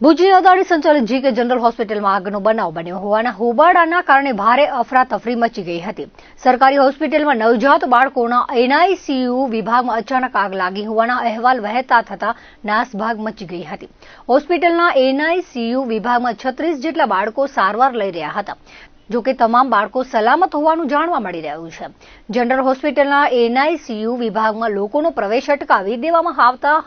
ભુજની અદાણી સંચાલિત જી કે જનરલ હોસ્પિટલમાં આગનો બનાવ બન્યો હોવાના હોબાળાના કારણે ભારે અફરાતફરી મચી ગઈ હતી. સરકારી હોસ્પિટલમાં નવજાત બાળકોના એનઆઈસીયુ વિભાગમાં અચાનક આગ લાગી હોવાના અહેવાલ વહેતા થતા નાસભાગ મચી ગઈ હતી. હોસ્પિટલના એનઆઈસીયુ વિભાગમાં છત્રીસ જેટલા બાળકો સારવાર લઈ રહ્યા હતા. જો કે તમામ બાળકો સલામત હોવાનું જાણવા મળી રહ્યું છે. જનરલ હોસ્પિટલના એનઆઈસીયુ વિભાગમાં લોકોનો પ્રવેશ અટકાવી દેવામાં આવતા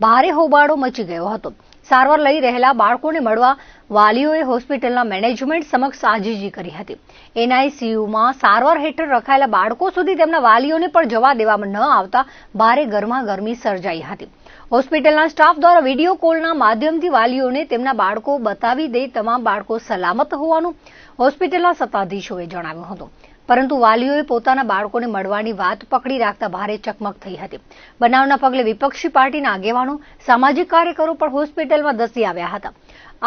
ભારે હોબાળો મચી ગયો હતો. સારવાર લઈ રહેલા બાળકોને મળવા વાલીઓએ હોસ્પિટલના મેનેજમેન્ટ સમક્ષ આજીજી કરી હતી. એનઆઈસીયુમાં સારવાર હેઠળ રખાયેલા બાળકો સુધી તેમના વાલીઓને પણ જવા દેવામાં ન આવતા ભારે ગરમાગરમી સર્જાઈ હતી. હોસ્પિટલના સ્ટાફ દ્વારા વીડિયો કોલના માધ્યમથી વાલીઓને તેમના બાળકો બતાવી દે તમામ બાળકો સલામત હોવાનું હોસ્પિટલના સત્તાધીશોએ જણાવ્યું હતું. પરંતુ વાલીઓએ પોતાના બાળકોને મળવાની વાત પકડી રાખતા ભારે ચકમક થઈ હતી. બનાવના પગલે વિપક્ષી પાર્ટીના આગેવાનો, સામાજિક કાર્યકરો પણ હોસ્પિટલમાં ધસી આવ્યા હતા.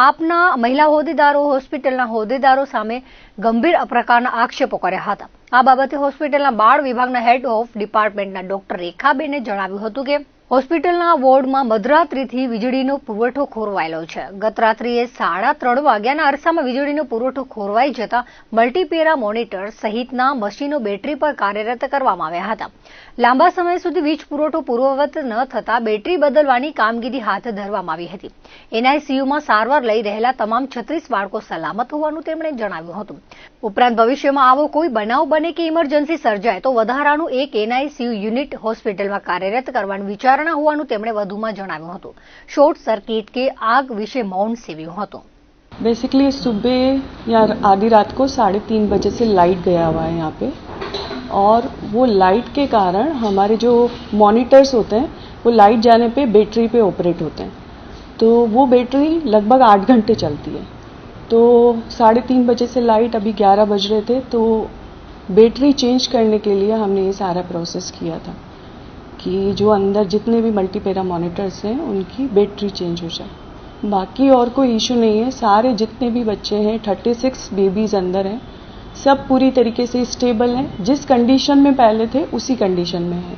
આપના મહિલા હોદ્દેદારો હોસ્પિટલના હોદ્દેદારો સામે ગંભીર પ્રકારના આક્ષેપો કર્યા હતા. આ બાબતે હોસ્પિટલના બાળ વિભાગના હેડ ઓફ ડિપાર્ટમેન્ટના ડોક્ટર રેખાબેને જણાવ્યું હતું કે હોસ્પિટલના વોર્ડમાં મધરાત્રિથી વીજળીનો પુરવઠો ખોરવાયેલો છે. ગત રાત્રિએ સાડા ત્રણ વાગ્યાના અરસામાં વીજળીનો પુરવઠો ખોરવાઈ જતા મલ્ટીપેરા મોનિટર સહિતના મશીનો બેટરી પર કાર્યરત કરવામાં આવ્યા હતા. લાંબા સમય સુધી વીજ પુરવઠો પૂર્વવત ન થતા બેટરી બદલવાની કામગીરી હાથ ધરવામાં આવી હતી. એનઆઈસીયુમાં સારવાર લઈ રહેલા તમામ છત્રીસ બાળકો સલામત હોવાનું તેમણે જણાવ્યું હતું. ઉપરાંત ભવિષ્યમાં આવો કોઈ બનાવ બને કે ઇમરજન્સી સર્જાય તો વધારાનું એક એનઆઈસીયુ યુનિટ હોસ્પિટલમાં કાર્યરત કરવાની વિચારણા હોવાનું તેમણે વધુમાં જણાવ્યું હતું શોર્ટ સર્કિટ કે આગ વિશે મૌન સેવ્યું હતું बेसिकली सुबह या आधी रात को साढ़े तीन बजे से लाइट गया हुआ है यहाँ पे और वो लाइट के कारण हमारे जो मॉनिटर्स होते हैं वो लाइट जाने पे बैटरी पे ऑपरेट होते हैं तो वो बैटरी लगभग आठ घंटे चलती है तो साढ़े तीन बजे से लाइट अभी ग्यारह बज रहे थे तो बैटरी चेंज करने के लिए हमने ये सारा प्रोसेस किया था कि जो अंदर जितने भी मल्टीपेरा मॉनिटर्स हैं, उनकी बैटरी चेंज हो जाए। बाकी और कोई इशू नहीं है। सारे जितने भी बच्चे हैं थर्टी सिक्स बेबीज अंदर हैं, सब पूरी तरीके से स्टेबल हैं। जिस कंडीशन में पहले थे, उसी कंडीशन में है।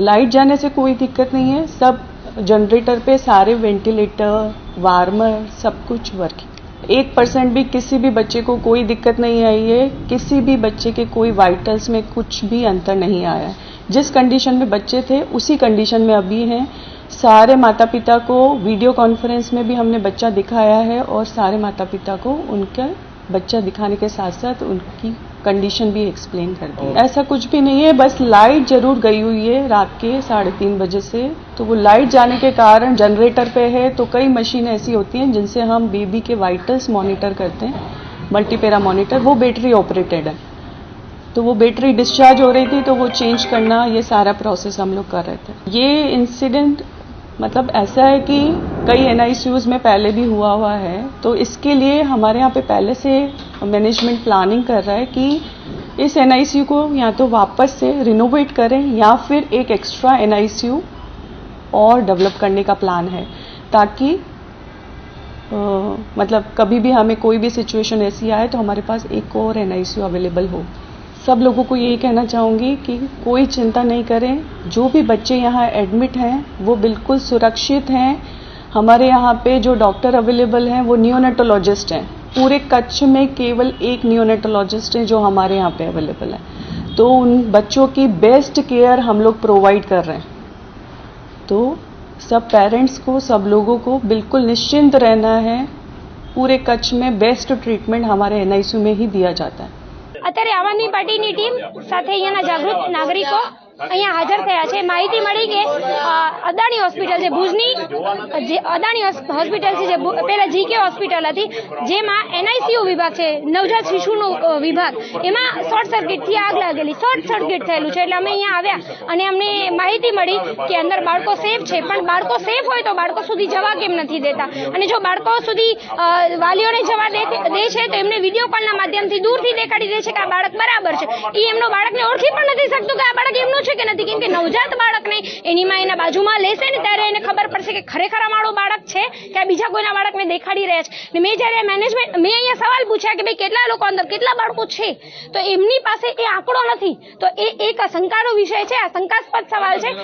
लाइट जाने से कोई दिक्कत नहीं है। सब जनरेटर पे सारे वेंटिलेटर वार्मर सब कुछ वर्किंग एक परसेंट भी किसी भी बच्चे को कोई दिक्कत नहीं आई है। किसी भी बच्चे के कोई वाइटल्स में कुछ भी अंतर नहीं आया। जिस कंडीशन में बच्चे थे, उसी कंडीशन में अभी हैं। सारे माता पिता को वीडियो कॉन्फ्रेंस में भी हमने बच्चा दिखाया है और सारे माता पिता को उनका बच्चा दिखाने के साथ साथ उनकी कंडीशन भी एक्सप्लेन कर दी। ऐसा कुछ भी नहीं है बस लाइट ज़रूर गई हुई है रात के साढ़े तीन बजे से। तो वो लाइट जाने के कारण जनरेटर पे है तो कई मशीन ऐसी होती हैं जिनसे हम बेबी के वाइटल्स मॉनिटर करते हैं। मल्टीपेरा मॉनिटर वो बैटरी ऑपरेटेड है। तो वो बैटरी डिस्चार्ज हो रही थी तो वो चेंज करना ये सारा प्रोसेस हम लोग कर रहे थे। ये इंसिडेंट मतलब ऐसा है कि कई एन में पहले भी हुआ हुआ है। तो इसके लिए हमारे यहाँ पे पहले से मैनेजमेंट प्लानिंग कर रहा है कि इस एनआईसीयू को या तो वापस से रिनोवेट करें या फिर एक एक्स्ट्रा एनआईसीयू और डेवलप करने का प्लान है। ताकि अ, मतलब कभी भी हमें कोई भी सिचुएशन ऐसी आए तो हमारे पास एक और एनआईसीयू अवेलेबल हो। सब लोगों को यही कहना चाहूँगी कि कोई चिंता नहीं करें। जो भी बच्चे यहाँ एडमिट हैं वो बिल्कुल सुरक्षित हैं। हमारे यहाँ पे जो डॉक्टर अवेलेबल हैं वो नियोनेटोलॉजिस्ट हैं पूरे कच्छ में केवल एक नियोनेटोलॉजिस्ट है जो हमारे यहाँ पे अवेलेबल है तो उन बच्चों की बेस्ट केयर हम लोग प्रोवाइड कर रहे हैं तो सब पेरेंट्स को सब लोगों को बिल्कुल निश्चिंत रहना है पूरे कच्छ में बेस्ट ट्रीटमेंट हमारे एन में ही दिया जाता है અત્યારે આમ આદમી પાર્ટીની ટીમ સાથે અહીંયાના જાગૃત નાગરિકો અહીંયા હાજર થયા છે. માહિતી મળી કે અદાણી હોસ્પિટલ છે, ભુજની. જે અદાણી હોસ્પિટલ છે, જે પહેલા જીકે હોસ્પિટલ હતી, જેમાં એનઆઈસીયુ વિભાગ છે, નવજાત શિશુનો વિભાગ. એમાં શોર્ટ સર્કિટથી આગ લાગેલી. શોર્ટ સર્કિટ થયેલું છે, એટલે અમે અહીંયા આવ્યા અને અમને માહિતી મળી કે અંદર બાળકો સેફ છે, પણ બાળકો સેફ હોય તો બાળકો સુધી જવા કેમ નથી દેતા? અને જો બાળકો સુધી વાલીઓને જવા દે છે, તો એમને વીડિયો કોલના માધ્યમથી દૂરથી દેખાડી દે છે કે આ બાળક બરાબર છે. એ એમનો બાળકને ઓળખી પણ નથી શકતું કે આ બાળક એમનું છે કે નથી? કેમ કે નવજાત બાળકને એની માં એના બાજુમાં લેશે ને ત્યારે એને ખબર પડશે કે ખરેખર અમારો બાળક છે કે બીજા કોઈના બાળકને દેખાડી રહ્યા છે. ને મેં જ્યારે મેનેજમેન્ટ મેં અહીંયા સવાલ પૂછ્યા કે ભાઈ કેટલા લોકો અંદર કેટલા બાળકો છે? તો એમની પાસે એ આંકડો નથી. તો એ એક શંકાનો વિષય છે આ શંકાસ્પદ સવાલ છે.